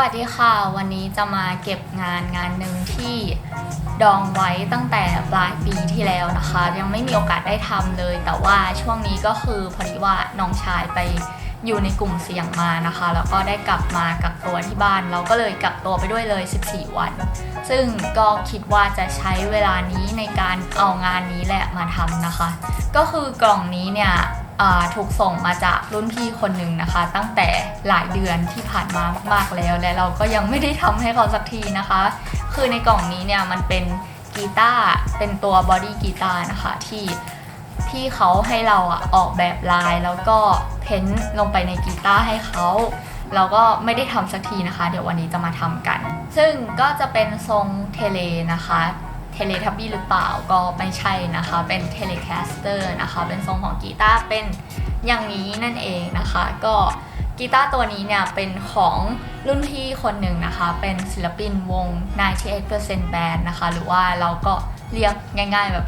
วัสดีค่ะ วันนี้จะมาเก็บงานงานหนึ่งที่ดองไว้ตั้งแต่ปลายปีที่แล้วนะคะ ยังไม่มีโอกาสได้ทำเลย แต่ว่าช่วงนี้ก็คือพอดีว่าน้องชายไปอยู่ในกลุ่มเสี่ยงมานะคะ แล้วก็ได้กลับมากักตัวที่บ้าน เราก็เลยกักตัวไปด้วยเลย 14 วัน ซึ่งก็คิดว่าจะใช้เวลานี้ในการเอางานนี้แหละมาทำนะคะ ก็คือกล่องนี้เนี่ย ถูกส่งมาจากรุ่นพี่คนหนึ่งนะคะ ตั้งแต่หลายเดือนที่ผ่านมามากๆแล้ว และเราก็ยังไม่ได้ทำให้เขาสักทีนะคะ คือในกล่องนี้เนี่ยมันเป็นกีตาร์เป็นตัวบอดี้กีตาร์นะคะที่ที่เขาให้เราอะออกแบบลายแล้วก็เพ้นท์ลงไปในกีตาร์ให้เขาเราก็ไม่ได้ทำสักทีนะคะ เดี๋ยววันนี้จะมาทำกัน ซึ่งก็จะเป็นทรงเทเลนะคะ เทเลทับบี้หรือเปล่าก็ไม่ใช่นะคะ เป็นเทเลแคสเตอร์นะคะ เป็นทรงของกีตาร์เป็นอย่างนี้นั่นเองนะคะ ก็กีตาร์ตัวนี้เนี่ยเป็นของรุ่นพี่คนหนึ่งนะคะ เป็นศิลปินวง 98% Band นะคะ หรือว่าเราก็เรียกง่ายๆแบบ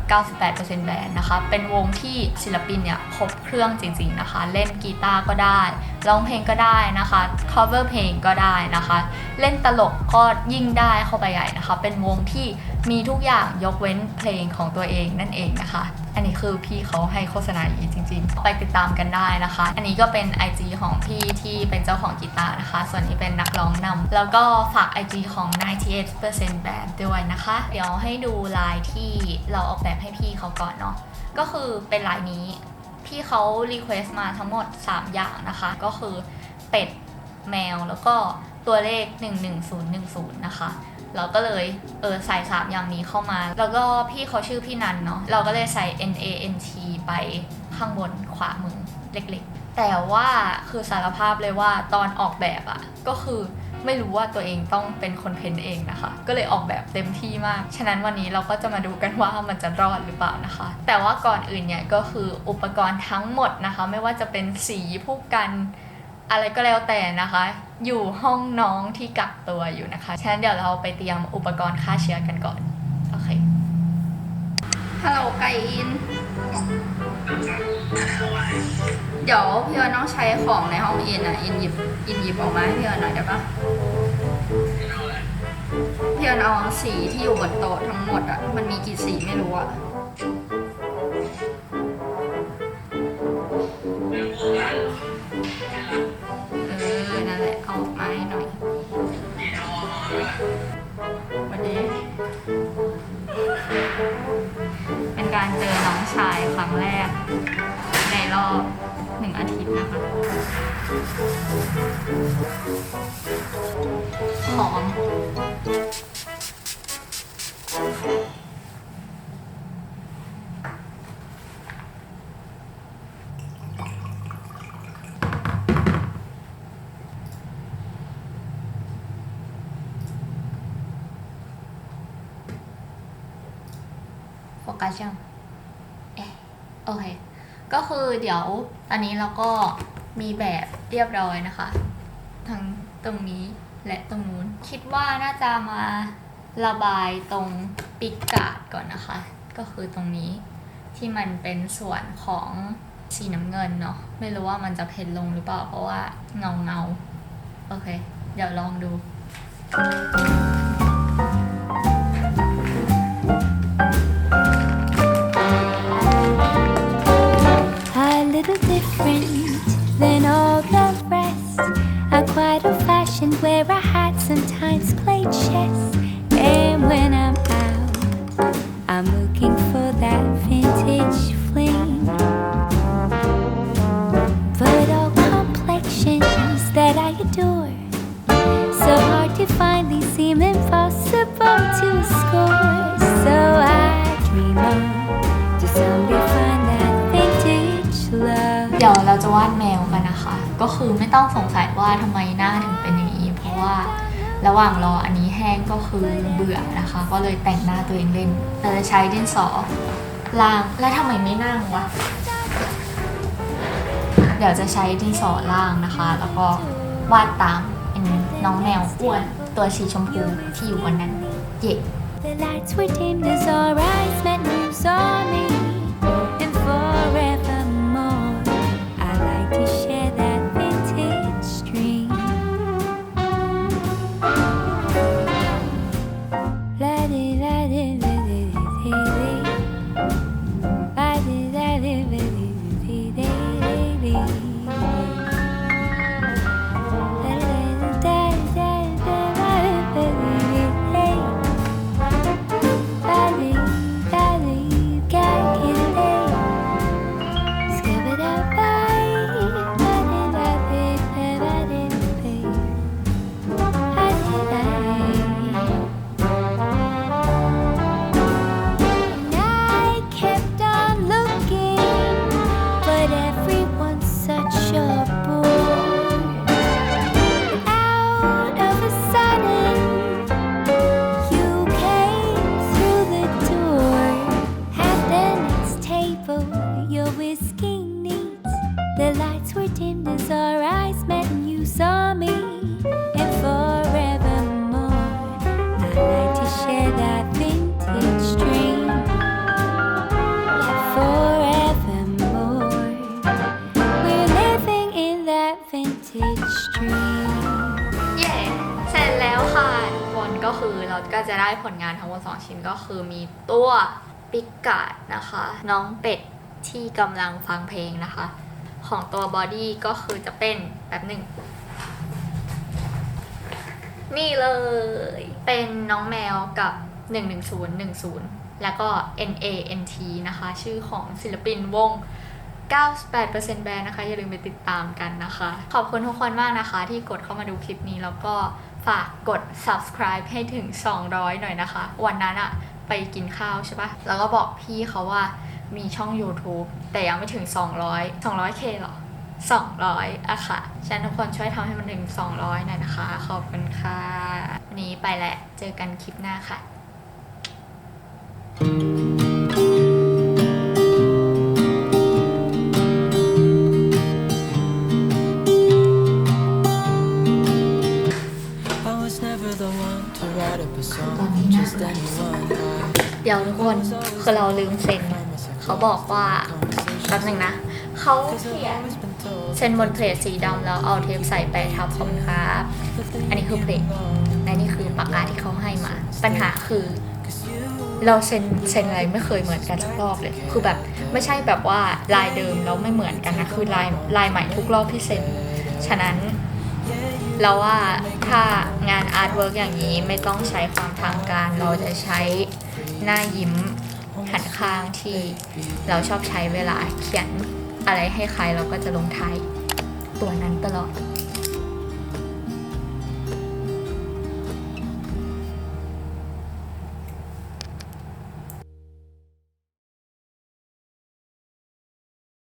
98% Band นะคะ เป็นวงที่ศิลปินเนี่ยครบเครื่องจริงๆนะคะ เล่นกีตาร์ก็ได้ ร้องเพลงก็ได้นะคะ cover เพลงก็ได้นะคะ เล่นตลกก็ยิ่งได้เข้าไปใหญ่นะคะ เป็นวงที่มีทุกอย่างยกเว้นเพลงของตัวเองนั่นเองนะคะ อันนี้คือพี่เขาให้โฆษณาอย่างนี้จริง ๆ ไปติดตามกันได้นะคะ อันนี้ก็เป็น IG ของพี่ที่เป็นเจ้าของกีตาร์นะคะ ส่วนนี้เป็นนักร้องนำแล้วก็ฝาก IG ของ 98% Band ด้วยนะคะ เดี๋ยวให้ดูลายที่เราออกแบบให้พี่เขาก่อนเนาะก็คือเป็นลายนี้ พี่เขารีเควสต์มาทั้งหมด 3 อย่างนะคะ ก็คือเป็ดแมวแล้วก็ตัวเลข 11010 นะคะ เราก็เลยเออใส่ 3 อย่างนี้เข้ามา แล้วก็พี่เขาชื่อพี่นันเนาะเราก็เลยใส่ N A N T ไปข้างบนขวามือเล็กๆ แต่ว่าคือสารภาพเลยว่าตอนออกแบบอะก็คือ ไม่รู้ว่าตัวเองต้องเป็นคนเพ้นเองนะคะ ก็เลยออกแบบเต็มที่มาก ฉะนั้นวันนี้เราก็จะมาดูกันว่ามันจะรอดหรือเปล่านะคะ แต่ว่าก่อนอื่นเนี่ยก็คืออุปกรณ์ทั้งหมดนะคะ ไม่ว่าจะเป็นสีผู้กันอะไรก็แล้วแต่นะคะ อยู่ห้องน้องที่กักตัวอยู่นะคะ ฉะนั้นเดี๋ยวเราไปเตรียมอุปกรณ์ฆ่าเชื้อกันก่อน โอเค ฮัลโหลไก่อิน เดี๋ยวพี่เอิญต้องใช้ของในห้องอินอะอินหยิบอินหยิบออกมาให้พี่เอิญหน่อยได้ปะพี่เอิญเอาสีที่อยู่บนโต๊ะทั้งหมดอะ มันมีกี่สีไม่รู้อะ การเจอน้องชายครั้งแรก ในรอบหนึ่งอาทิตย์นะคะหอม ฟกัสยังเอ๊ะโอเค ก็คือเดี๋ยวตอนนี้เราก็มีแบบเรียบร้อยนะคะ ทั้งตรงนี้และตรงนู้น คิดว่าน่าจะมาระบายตรงปิกกาดก่อนนะคะ ก็คือตรงนี้ที่มันเป็นส่วนของสีน้ำเงินเนาะไม่รู้ว่ามันจะเพ้นลงหรือเปล่าเพราะว่าเงาเงาโอเค เดี๋ยวลองดู I'm looking for that vintage fling. But all complexions that I adore. So hard to find, these seem impossible to score. So I dream on to someday find that vintage love. เดี๋ยวเราจะวาดแมวกันนะคะ ก็คือไม่ต้องสงสัยว่าทำไมหน้าถึงเป็นอย่างนี้ เพราะว่า ระหว่างรออันนี้แห้งก็คือเบื่อนะคะ ก็เลยแต่งหน้าตัวเองเล่นเราจะใช้ดินสอล่างและทำไมไม่นั่งวะเดี๋ยวจะใช้ดินสอล่างนะคะ แล้วก็วาดตามอันน้องแมวอ้วนตัวสีชมพูที่อยู่บนนั้นเย่ The lights were dimmed as our eyes met skin needs. The lights were dimmed as our eyes met, and you saw me. And forevermore, I'd like to share that vintage dream. Yeah, forevermore, we're living in that vintage dream. เย้เสร็จแล้วค่ะทุกคนก็คือเราก็จะได้ผลงานทั้งหมด2ชิ้นก็คือมีตัวปิกกาดนะคะ น้องเป็ด ที่กำลังฟังเพลงนะคะ ของตัวบอดี้ก็คือจะเป็นแบบหนึ่งนี่เลย เป็นน้องแมวกับ 11010 แล้วก็ NANT นะคะ ชื่อของศิลปินวง 98%แบรนด์นะคะ อย่าลืมไปติดตามกันนะคะ ขอบคุณทุกคนมากนะคะ ที่กดเข้ามาดูคลิปนี้ แล้วก็ฝากกด subscribe ให้ถึง 200 หน่อยนะคะ วันนั้นอะไปกินข้าวใช่ปะแล้วก็บอกพี่เขาว่า มีช่อง YouTube แต่ยังไม่ถึง 200 200k หรอ 200อะค่ะฉะนันทุกคนช่วยทำให้มันถึง 200หน่อยนะคะ ขอบคุณค่ะ วันนี้ไปแหละ เจอกันคลิปหน้าค่ะ I was never the one to write up a song for just anyone. เดี๋ยวทุกคนคือเราลืมเซ็น เขาบอกว่าแป๊บหนึงนะ เขาเขียนเซ็นบนเพลทสีดำแล้วเอาเทปใส่ไปทับขอบคุณครับ อันนี้คือเพลทและนี่คือปากกาที่เขาให้มา ปัญหาคือเราเซ็นเซ็นอะไรไม่เคยเหมือนกันสักรอบเลย คือแบบไม่ใช่แบบว่าลายเดิมแล้วไม่เหมือนกันนะ คือลายลายใหม่ทุกรอบที่เซ็น ฉะนั้นเราว่าถ้างานอาร์ตเวิร์กอย่างนี้ไม่ต้องใช้ความทางการ เราจะใช้หน้ายิ้ม หันข้างที่เราชอบใช้เวลาเขียนอะไรให้ใครเราก็จะลงท้ายตัวนั้นตลอด